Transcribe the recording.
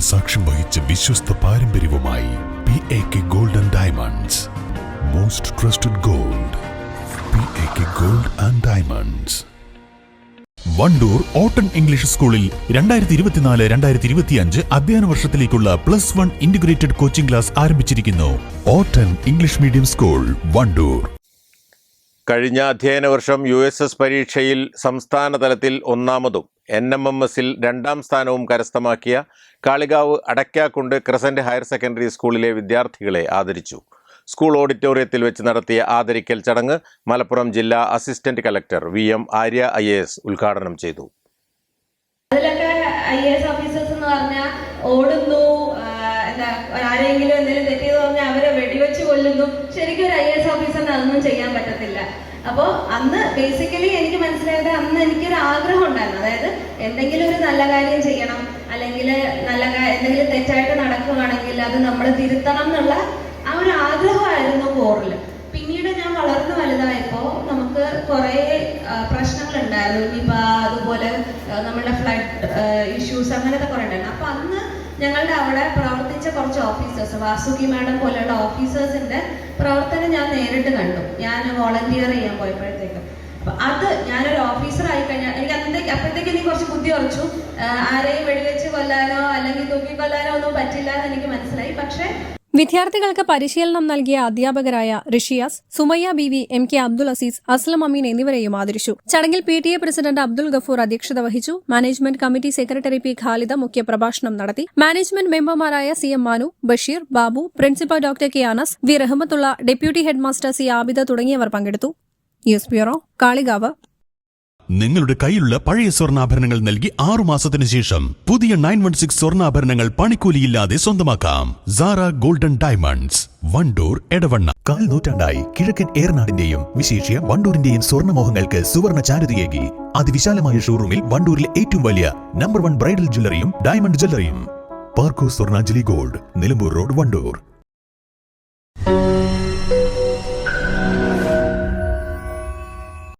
സാക്ഷ്യം വഹിച്ച വിശ്വസ്ത പാരമ്പര്യവുമായി P A K gold and diamonds most trusted gold P A K gold and diamonds Wandoor ഓട്ടൺ English സ്കൂളിൽ രണ്ടായിരത്തി ഇരുപത്തിനാല് രണ്ടായിരത്തി ഇരുപത്തിയഞ്ച് അധ്യയന വർഷത്തിലേക്കുള്ള plus one integrated coaching class ആരംഭിച്ചിരിക്കുന്നു. ഓട്ടൺ ഇംഗ്ലീഷ് മീഡിയം സ്കൂൾ വണ്ടൂർ. കഴിഞ്ഞ അധ്യയന വർഷം യു എസ് എസ് പരീക്ഷയിൽ സംസ്ഥാന തലത്തിൽ ഒന്നാമതും എൻ എം എം എസിൽ രണ്ടാം സ്ഥാനവും കരസ്ഥമാക്കിയ Kalikavu Adakkakundu Crescent Higher Secondary സ്കൂളിലെ വിദ്യാർത്ഥികളെ ആദരിച്ചു. സ്കൂൾ ഓഡിറ്റോറിയത്തിൽ വെച്ച് നടത്തിയ ആദരിക്കൽ ചടങ്ങ് മലപ്പുറം ജില്ലാ assistant collector V M Arya I ഉദ്ഘാടനം ചെയ്തു. ഐ എസ് ഓഫീസേഴ്സ് എന്ന് പറഞ്ഞാൽ ഓടുന്നു ആരെങ്കിലും എന്തെങ്കിലും തെറ്റിയത് പറഞ്ഞാൽ അവരെ വെടിവെച്ച് കൊല്ലുന്നു. ശരിക്കും ഒരു ഐ എസ് ഓഫീസറിന് അതൊന്നും ചെയ്യാൻ പറ്റത്തില്ല. അപ്പോൾ അന്ന് ബേസിക്കലി എനിക്ക് മനസ്സിലായത് അന്ന് എനിക്കൊരു ആഗ്രഹം ഉണ്ടായിരുന്നു. അതായത് എന്തെങ്കിലും ഒരു നല്ല കാര്യം ചെയ്യണം അല്ലെങ്കിൽ നല്ല എന്തെങ്കിലും തെറ്റായിട്ട് നടക്കുകയാണെങ്കിൽ അത് നമ്മൾ തിരുത്തണം എന്നുള്ള ആ ഒരു ആഗ്രഹമായിരുന്നു കോറിൽ പിന്നീട് ഞാൻ വളർന്നു വലുതായപ്പോൾ നമുക്ക് കുറേ പ്രശ്നങ്ങളുണ്ടായിരുന്നു. നിപ അതുപോലെ നമ്മുടെ ഫ്ലഡ് ഇഷ്യൂസ് അങ്ങനത്തെ കുറേ ഉണ്ടായിരുന്നു. അപ്പം അന്ന് ഞങ്ങളുടെ അവിടെ കുറച്ച് ഓഫീസേഴ്സ് വാസുകി മാഡം പോലെയുള്ള ഓഫീസേഴ്സിന്റെ പ്രവർത്തനം ഞാൻ നേരിട്ട് കണ്ടു. ഞാൻ വോളണ്ടിയർ ചെയ്യാൻ പോയപ്പോഴത്തേക്കും. അപ്പൊ അത് ഞാനൊരു ഓഫീസർ ആയി കഴിഞ്ഞാൽ എനിക്ക് അന്നേക്ക് അപ്പോഴത്തേക്ക് എനിക്ക് കുറച്ച് ബുദ്ധി ഉറച്ചു. ആരെയും വെടിവെച്ച് കൊല്ലാനോ അല്ലെങ്കിൽ തൂക്കി കൊല്ലാനോ ഒന്നും പറ്റില്ല എന്ന് എനിക്ക് മനസ്സിലായി. പക്ഷേ വിദ്യാർത്ഥികൾക്ക് പരിശീലനം നൽകിയ അധ്യാപകരായ Rishiyas Sumayya B V M K Abdul Aziz Aslam Ameen എന്നിവരെയും ആദരിച്ചു. ചടങ്ങിൽ P T A president Abdul Gafoor അധ്യക്ഷത വഹിച്ചു. Management committee secretary P Khalida മുഖ്യപ്രഭാഷണം നടത്തി. മാനേജ്മെന്റ് മെമ്പർമാരായ C M Manu Basheer Babu principal doctor K Anas V Rahmathulla deputy headmaster C Abida തുടങ്ങിയവർ പങ്കെടുത്തു. News bureau Kalikavu. നിങ്ങളുടെ കയ്യിലുള്ള പഴയ സ്വർണാഭരണങ്ങൾ നൽകി ആറു മാസത്തിന് ശേഷം പുതിയ നയൻ വൺ സിക്സ് സ്വർണാഭരണങ്ങൾ പണിക്കൂലിയില്ലാതെ സ്വന്തമാക്കാം. Sara golden diamonds Wandoor Edavanna. കാൽ നൂറ്റാണ്ടായി കിഴക്കൻ ഏറനാടിന്റെയും വിശേഷ്യ വണ്ടൂരിന്റെയും സ്വർണമോഹങ്ങൾക്ക് സുവർണ ചാരുതയേകി അതിവിശാലമായ ഷോറൂമിൽ വണ്ടൂരിലെ ഏറ്റവും വലിയ നമ്പർ വൺ ബ്രൈഡൽ ജ്വല്ലറിയും ഡയമണ്ട് ജ്വല്ലറിയും. പാർക്കോ സ്വർണാഞ്ജലി ഗോൾഡ് നിലമ്പൂർ റോഡ് വണ്ടൂർ.